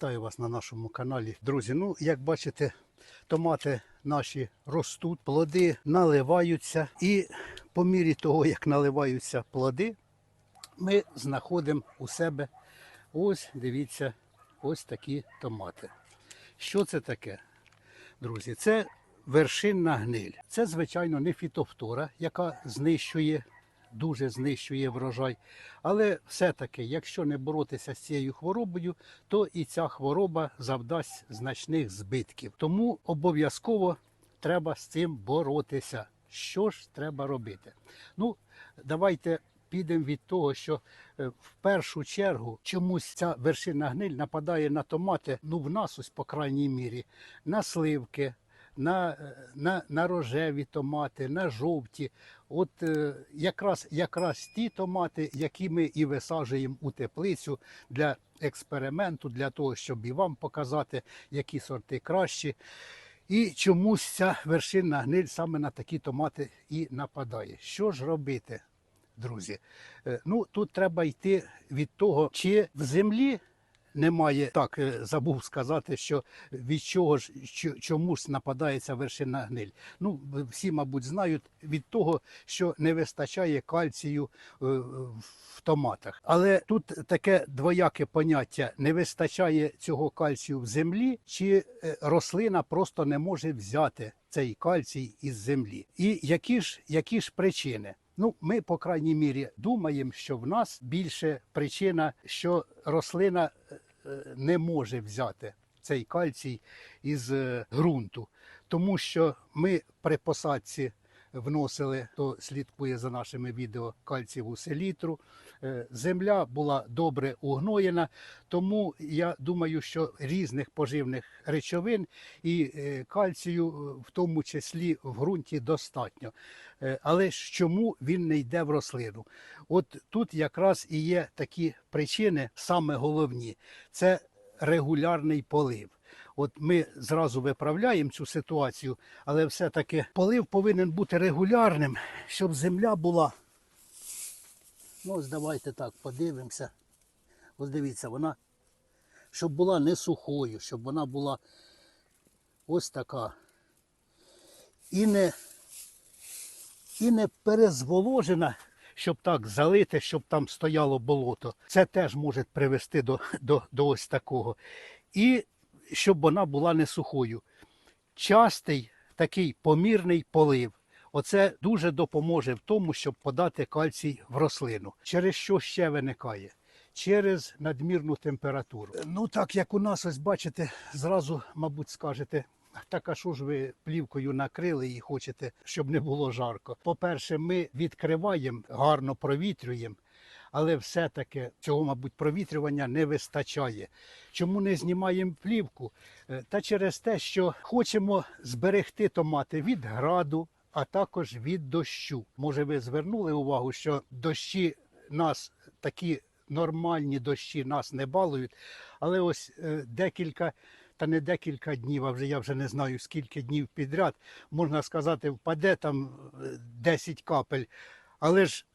Вітаю вас на нашому каналі. Друзі, ну як бачите, томати наші ростуть, плоди наливаються. І по мірі того, як наливаються плоди, ми знаходимо у себе ось, дивіться, ось такі томати. Що це таке? Друзі, це вершинна гниль. Це, звичайно, не фітофтора, яка знищує, дуже знищує врожай. Але все-таки, якщо не боротися з цією хворобою, то і ця хвороба завдасть значних збитків. Тому обов'язково треба з цим боротися. Що ж треба робити? Ну, давайте підемо від того, що е, в першу чергу чомусь ця вершина гниль нападає на томати, ну в нас ось, по крайній мірі, на сливки, на, на, на рожеві томати, на жовті. От е, якраз, якраз ті томати, які ми і висаджуємо у теплицю для експерименту, для того, щоб і вам показати, які сорти кращі. І чомусь ця вершинна гниль саме на такі томати і нападає. Що ж робити, друзі? Е, Ну, тут треба йти від того, чи в землі немає, так е, забув сказати, що від чого ж що- чому ж нападається вершина гниль. Ну, всі, мабуть, знають від того, що не вистачає кальцію е, в томатах. Але тут таке двояке поняття: не вистачає цього кальцію в землі, чи е, рослина просто не може взяти цей кальцій із землі. І які ж, які ж причини? Ну, ми, по крайній мірі, думаємо, що в нас більше причина, що рослина е, е, не може взяти цей кальцій із е, ґрунту, тому що ми при посадці вносили, хто слідкує за нашими відео кальцієву селітру. Е, Земля була добре угноєна, тому я думаю, що різних поживних речовин і е, кальцію, е, в тому числі в ґрунті, достатньо. Але ж чому він не йде в рослину? От тут якраз і є такі причини, саме головні це регулярний полив. От ми зразу виправляємо цю ситуацію, але все-таки полив повинен бути регулярним, щоб земля була. Ну, ось давайте так подивимося. Ось дивіться, вона, щоб була не сухою, щоб вона була ось така. І не, і не перезволожена, щоб так залити, щоб там стояло болото. Це теж може привести до, до, до ось такого. І щоб вона була не сухою. Частий такий помірний полив. Оце дуже допоможе в тому, щоб подати кальцій в рослину. Через що ще виникає? Через надмірну температуру. Ну так як у нас, ось бачите, зразу, мабуть, скажете. Так а що ж ви плівкою накрили і хочете, щоб не було жарко? По-перше, ми відкриваємо, гарно провітрюємо, але все-таки цього, мабуть, провітрювання не вистачає. Чому не знімаємо плівку? Е, Та через те, що хочемо зберегти томати від граду, а також від дощу. Може, ви звернули увагу, що дощі нас такі нормальні дощі нас не балують, але ось е, декілька. Та не декілька днів, а вже я вже не знаю скільки днів підряд, можна сказати, впаде там е, 10 капель. Але ж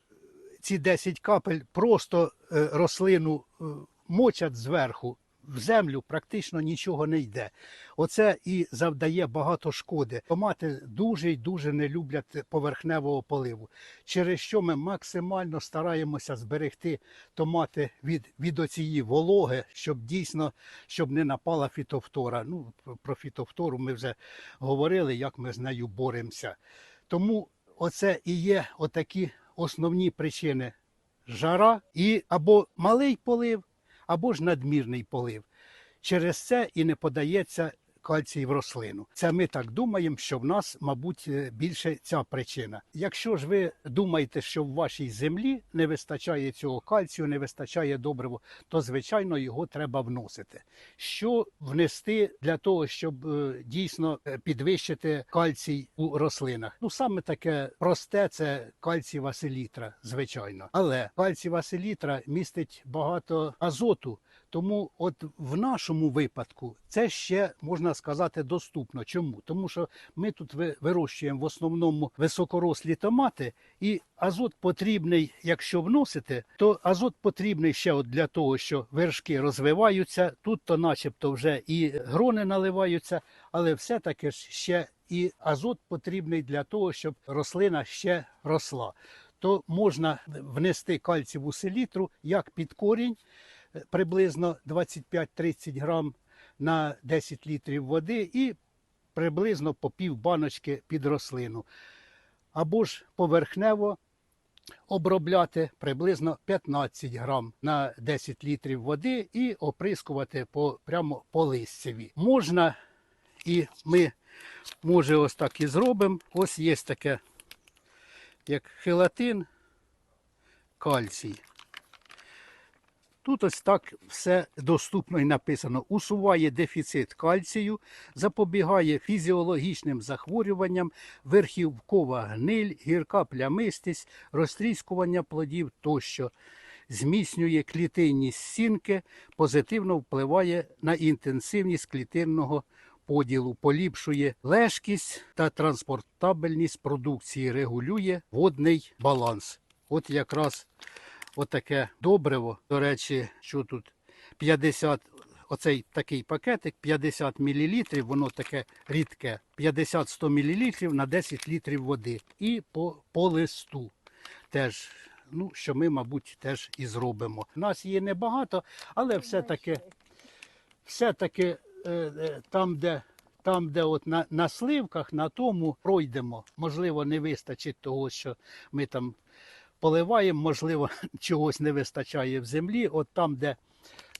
ці 10 капель просто е, рослину е, мочать зверху. В землю практично нічого не йде. Оце і завдає багато шкоди. Томати дуже й дуже не люблять поверхневого поливу, через що ми максимально стараємося зберегти томати від, від оцієї вологи, щоб дійсно щоб не напала фітофтора. Ну, про- фітофтору ми вже говорили, як ми з нею боремося. Тому оце і є отакі основні причини жара і або малий полив, або ж надмірний полив. Через це і не подається кальцій в рослину. Це ми так думаємо, що в нас, мабуть, е, більше ця причина. Якщо ж ви думаєте, що в вашій землі не вистачає цього кальцію, не вистачає добрива, то звичайно його треба вносити. Що внести для того, щоб е, дійсно е, підвищити кальцій у рослинах? Ну саме таке просте це кальцієва селітра, звичайно. Але кальцієва селітра містить багато азоту. Тому, от в нашому випадку, це ще можна сказати, доступно. Чому? Тому що ми тут вирощуємо в основному високорослі томати, і азот потрібний, якщо вносити, то азот потрібний ще от для того, що вершки розвиваються. Тут то начебто вже і грони наливаються, але все-таки ще і азот потрібний для того, щоб рослина ще росла. То можна внести кальціву селітру як під корінь, е, приблизно 25-30 грам на 10 літрів води і приблизно по пів баночки під рослину. Або ж поверхнево обробляти приблизно 15 грам на 10 літрів води і оприскувати по, прямо по листяві. Можна, і ми, може, ось так і зробимо. Ось є таке, як хелатин, кальцій. Тут ось так все доступно і написано. Усуває дефіцит кальцію, запобігає фізіологічним захворюванням, верхівкова гниль, гірка плямистість, розтріскування плодів тощо. Зміцнює клітинність сінки, позитивно впливає на інтенсивність клітинного поділу, поліпшує лежкість та транспортабельність продукції, регулює водний баланс. От якраз отаке добриво. До речі, що тут 50, оцей такий пакетик 50 мл, воно таке рідке, 50-100 мл на 10 літрів води. І по, по листу теж. Ну, що ми, мабуть, теж і зробимо. У нас є небагато, але все-таки все-таки е, е, там, де, там, де от на, на сливках, на тому пройдемо. Можливо, не вистачить того, що ми там поливаємо, можливо, чогось не вистачає в землі. От там, де,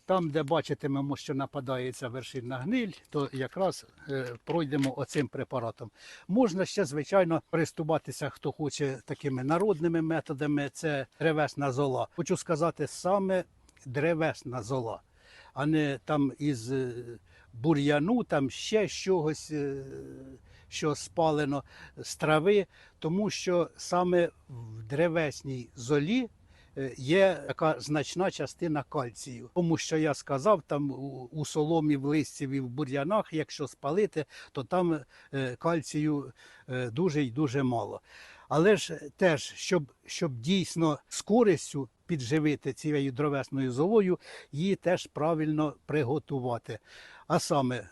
там, де бачитимемо, що нападається вершинна гниль, то якраз е, пройдемо оцим препаратом. Можна ще, звичайно, приступатися, хто хоче такими народними методами. Це древесна зола. Хочу сказати, саме древесна зола, а не там із е, бур'яну, там ще чогось, е, що спалено з трави, тому що саме в древесній золі е, є така значна частина кальцію. Тому що я сказав, там у, соломі, в листів і в бур'янах, якщо спалити, то там е, кальцію е, дуже й дуже мало. Але ж теж, щоб, щоб дійсно з користю підживити цією дровесною золою, її теж правильно приготувати. А саме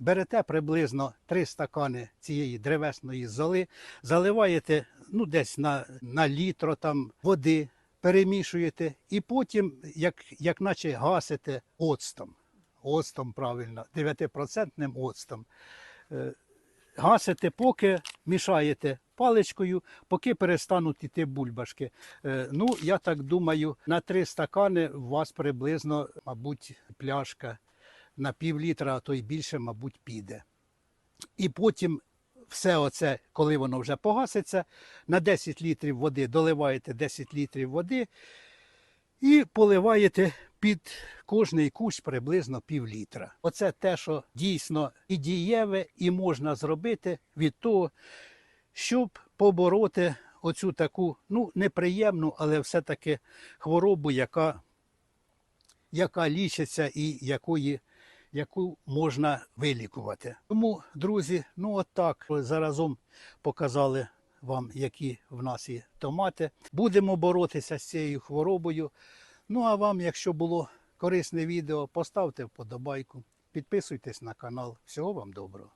берете приблизно 3 стакани цієї древесної золи, заливаєте ну, десь на, на літро там, води, перемішуєте і потім, як, як наче гасите оцтом. Оцтом правильно, 9% оцтом. Е, Гасите, поки мішаєте паличкою, поки перестануть іти бульбашки. Е, Ну, я так думаю, на три стакани у вас приблизно, мабуть, пляшка на пів літра, а то й більше, мабуть, піде. І потім все оце, коли воно вже погаситься, на 10 літрів води доливаєте 10 літрів води і поливаєте під кожний кущ приблизно пів літра. Оце те, що дійсно і дієве, і можна зробити від того, щоб побороти оцю таку ну, неприємну, але все-таки хворобу, яка, яка лічиться і якої, яку можна вилікувати. Тому, друзі, ну от так заразом показали вам, які в нас є томати. Будемо боротися з цією хворобою. Ну а вам, якщо було корисне відео, поставте вподобайку, підписуйтесь на канал. Всього вам доброго.